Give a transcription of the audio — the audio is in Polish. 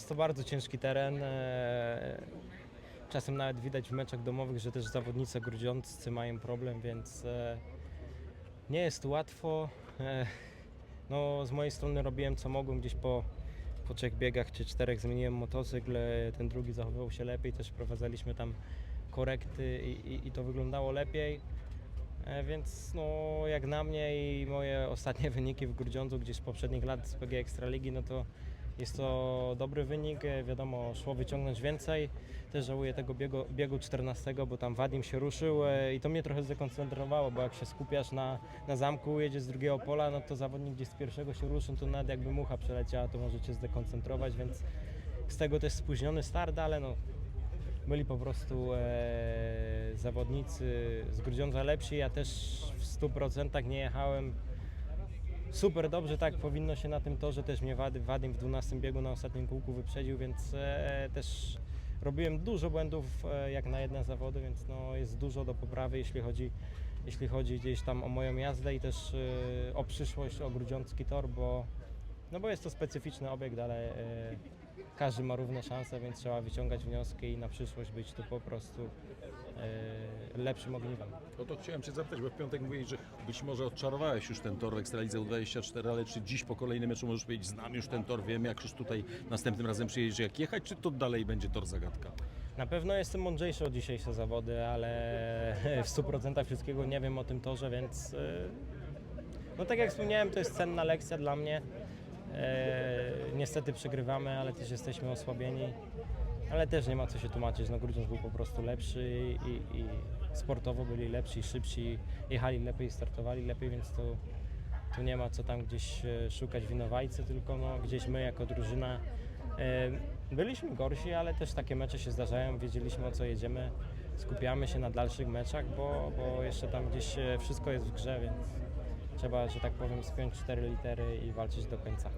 jest to bardzo ciężki teren. e, Czasem nawet widać w meczach domowych, że też zawodnicy grudziąccy mają problem, więc e, nie jest łatwo. E, No, z mojej strony robiłem co mogłem gdzieś po, po trzech biegach czy czterech zmieniłem motocykl, ten drugi zachowywał się lepiej, też wprowadzaliśmy tam korekty i, i, i to wyglądało lepiej. Więc no, jak na mnie i moje ostatnie wyniki w Grudziądzu gdzieś z poprzednich lat z PG Ekstraligi, no to jest to dobry wynik. Wiadomo, szło wyciągnąć więcej. Też żałuję tego biegu, biegu 14, bo tam Wadim się ruszył e, i to mnie trochę zdekoncentrowało, bo jak się skupiasz na, na zamku, jedziesz z drugiego pola, no to zawodnik gdzieś z pierwszego się ruszył, to nawet jakby mucha przeleciała, to może cię zdekoncentrować, więc z tego też spóźniony start, ale no byli po prostu e, zawodnicy z Grudziądza lepsi. Ja też w 100% nie jechałem super dobrze, tak powinno się na tym torze. Też mnie Wady- Wadim w 12 biegu na ostatnim kółku wyprzedził, więc e, też robiłem dużo błędów e, jak na jedne zawody, więc no, jest dużo do poprawy, jeśli chodzi, jeśli chodzi gdzieś tam o moją jazdę i też e, o przyszłość, o Grudziącki tor, bo, no bo jest to specyficzny obiekt, ale e, każdy ma równe szanse, więc trzeba wyciągać wnioski i na przyszłość być tu po prostu e, lepszym ogniwem. O to chciałem Cię zapytać, bo w piątek mówiłeś, że być może odczarowałeś już ten tor w Ekstralidze U24, ale czy dziś po kolejnym meczu możesz powiedzieć, znam już ten tor, wiem jak już tutaj następnym razem przyjedziesz, jak jechać, czy to dalej będzie tor zagadka? Na pewno jestem mądrzejszy o dzisiejsze zawody, ale w 100% wszystkiego nie wiem o tym torze, więc e, no tak jak wspomniałem, to jest cenna lekcja dla mnie. E, niestety przegrywamy, ale też jesteśmy osłabieni. Ale też nie ma co się tłumaczyć, no Grudziądz był po prostu lepszy i, i sportowo byli lepsi, szybsi, jechali lepiej, startowali lepiej, więc to, tu nie ma co tam gdzieś e, szukać winowajcy, tylko no, gdzieś my jako drużyna e, byliśmy gorsi, ale też takie mecze się zdarzają, wiedzieliśmy o co jedziemy, skupiamy się na dalszych meczach, bo, bo jeszcze tam gdzieś wszystko jest w grze, więc trzeba, że tak powiem, spiąć cztery litery i walczyć do końca.